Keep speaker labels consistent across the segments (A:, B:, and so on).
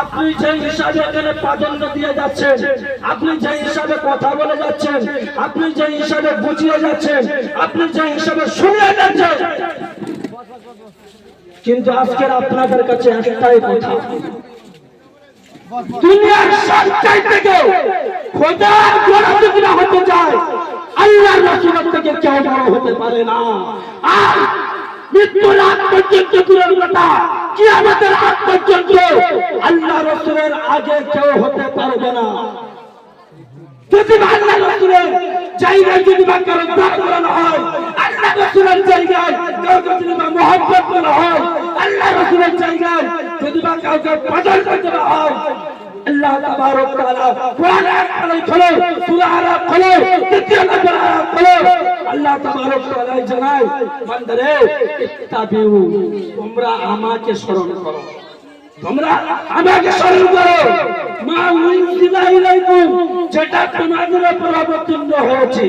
A: আপনি যে হিসাবে এখানে প্রাধান্য দিয়ে যাচ্ছেন, আপনি যে হিসাবে কথা বলে যাচ্ছেন, আপনি যে হিসাবে বুঝিয়ে যাচ্ছেন, আপনি যে হিসাবে শুনিয়ে যাচ্ছেন। কিন্তু আজকের আপনাদের কাছে একটাই কথা, দুনিয়ার সবচাই থেকে খোদার গোড়া যদি হতে চায় আল্লাহ রসুলের থেকে কেউ বড় হতে পারে না। আর মৃত্যুর আগ পর্যন্ত দূরের কথা কি আমাদের আগ পর্যন্ত আল্লাহ রসুলের আগে কেউ হতে পারবে না। যদি আল্লাহ রসুলের জায়গায় যদি বা কারও দাঁড় করানো হয়, আল্লাহ রসুলের জায়গায় কাউকে যদি বা মহব্বত করা হয়, আল্লাহ রসুলের জায়গায় যদি বা কাউকে বাজার করতে হয়, আল্লাহ তাবারক তাআলা কোরআন আয়াত খোলো, সূরা আরাফ খোলো তৃতীয় আল্লাহ তাবারক তাআলা জানায়, বান্দারে, ইত্তাবিউ, তোমরা আমাকে স্মরণ করো। তোমরা আমাকে স্মরণ করো। মা উনজিলা ইলাইকুম যেটা তোমাদের উপর অবতীর্ণ হয়েছে।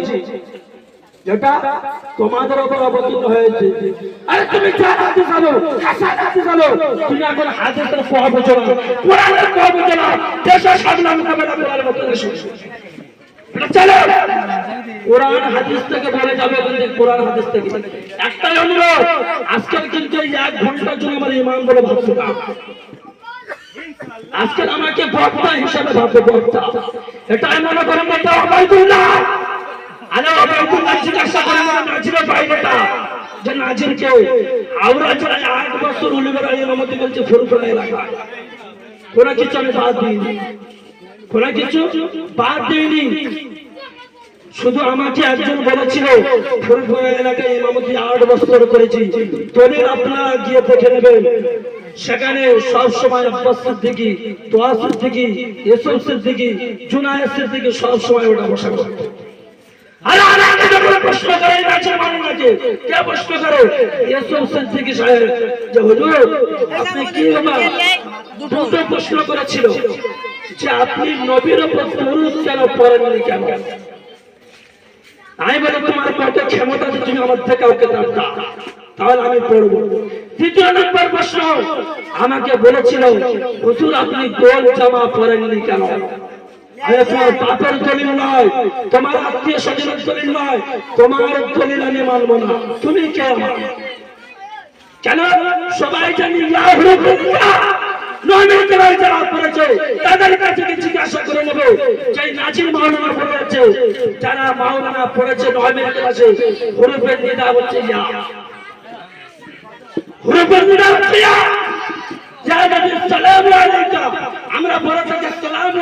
A: যেটা তোমাদের উপর অবতীর্ণ হয়েছে। আরে তুমি চার হাদিস আনো হাসান হাদিস আনো তুমি এখন হাদিসের কোয়া বোঝো কোরআনের কোয়া বোঝো দেশের সামলাম কামেরা করার মতো চলো। কোরআন হাদিস থেকে বলে যাবে কিন্তু কোরআন হাদিস থেকে। একটাই অনুরোধ, আজকের কিন্তু এই এক ঘণ্টার জন্য আমার ইমাম বলে ভাবছ না। আজকে আমাকে বক্তা হিসেবে ভাববে বক্তা। এটা মনে করেন এটা অবাইদুল্লাহ আরে অবাইদুল্লাহ জিজ্ঞাসা করে নাজিরের বাইরেটা। যে নাজির কে? আওরা যারা আট বছর উলিবের ইমামতি বলছে ফুরফুরা এলাকা কোন কিছু আমি বাদ দিইনি। কোন কিছু বাদ দিইনি। শুধু আমাকে একজন বলেছিল ফুরফুরা এলাকায় ইমামতি আট বছর করেছি। তোদের আপনারা গিয়ে দেখে নেবেন। সেখানে সব সময় আব্বাস সিদ্দিকি, তোয়া সিদ্দিকি, ইউসুফ সিদ্দিকি, জুনায়েদ সিদ্দিকি সব সময় ওটা বসা করতো প্রশ্ন আপনি করেছিল, যে, আপনি নবীর উপর দরুদ কেন পড়েননি কেন? আমি বলি, তোমার কত ক্ষমতা আছে, তুমি আমার থেকে কাউকে দাও তাহলে আমি পড়ব। দ্বিতীয় নম্বর প্রশ্ন, আমাকে বলেছিল, হুজুর, আপনি গোল জামা পরেননি কেন? তোমার নয়, তোমার আত্মীয় স্বজনের দলিল নয়, তোমার দলিল আমি মানবো না। তুমি কেন? সবাই জানি নয়নের বেলায় যারা পড়েছে তাদের কাছে জিজ্ঞাসা করে নেব যে নাজির মাওলানা পড়ে আছে, যারা মাওলানা পড়েছে নয়নের ক্লাসে হরুফের নিদা হচ্ছে ইয়া। হরুফের নিদা হচ্ছে ইয়া। আমরা বড় থেকে সালাম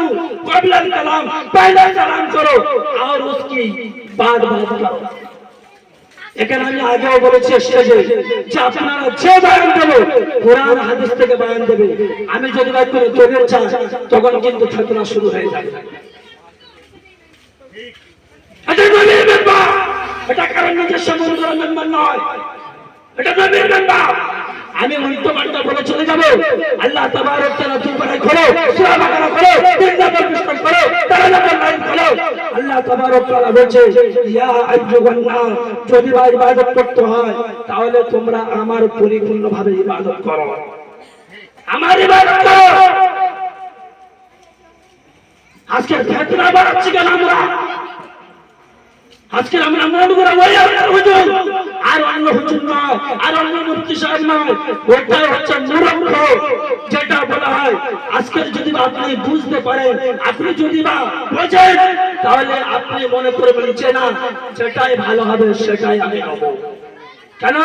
A: কবলান কালাম পহলা সালাম করো। আর উসকি এখানে আমি আগেও বলেছি স্টেজে যে আপনারা যে বয়ান দেবো, কোরআন হাদিস থেকে বয়ান দেবে। আমি যদি করে তখন কিন্তু ফেতনা শুরু হয়ে এটা কারণ নয়। এটা আমি উল্টো পাল্টা বলে চলে যাব। আল্লাহ তাবারক তাআলা দুবারে খোলো সূরা বাকারা খোলো তিন নম্বর পৃষ্ঠা খোলো তেরো নম্বর লাইন খোলো তাবারক তাআলা বলছে যদি বা ইবাদত করতে হয়, তাহলে তোমরা আমার পরিপূর্ণভাবে ইবাদত করো। আমার ইবাদত করো। আজকে ফেতনা বাড়াচ্ছি কেন আমরা? আজকে আমরা মনে করে ওই হুজুর। আর অন্য হুজুর নয়, আর অন্য মুফতি সাহেব নয়। ওটা হচ্ছে মূর্খ যেটা আজকে যদি আপনি বুঝতে পারেন, আপনি যদি বা বোঝেন, তাহলে আপনি মনে করবেন যে না যেটাই ভালো হবে, সেটাই আমি হব কেন?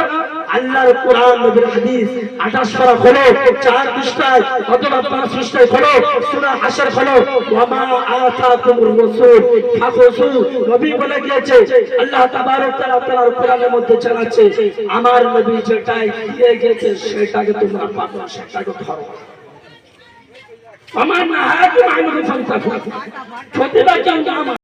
A: আল্লাহর কোরআন, নবীর হাদিস 28 পারা খোলো, চার পৃষ্ঠায়, অথবা পাঁচ পৃষ্ঠায় খোলো, সূরা হাসর খোলো, ওয়ামা আতাকুমুর রাসূল। ফাখুসু নবী বলে গিয়েছে, আল্লাহ তাবারক তাআলা তাআলার কোরআনের মধ্যে জানাচ্ছে, আমার নবী যেটাই দিয়ে গেছে সেটাকে তোমরা পাবো সেটাকে ধরো। আমার মা হাত মাইনুল ফান্তাফু প্রতিভা আমার